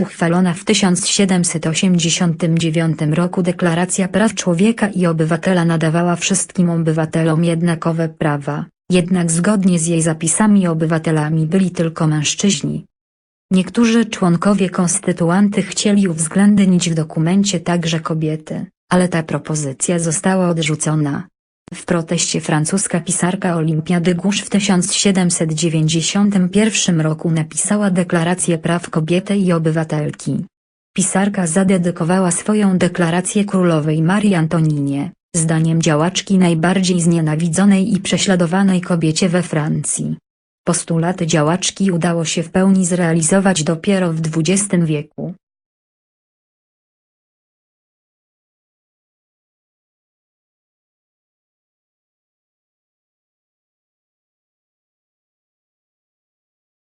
Uchwalona w 1789 roku Deklaracja Praw Człowieka i Obywatela nadawała wszystkim obywatelom jednakowe prawa, jednak zgodnie z jej zapisami obywatelami byli tylko mężczyźni. Niektórzy członkowie konstytuanty chcieli uwzględnić w dokumencie także kobiety, ale ta propozycja została odrzucona. W proteście francuska pisarka Olimpia de w 1791 roku napisała Deklarację Praw Kobiety i Obywatelki. Pisarka zadedykowała swoją deklarację królowej Marii Antoninie, zdaniem działaczki najbardziej znienawidzonej i prześladowanej kobiecie we Francji. Postulaty działaczki udało się w pełni zrealizować dopiero w XX wieku.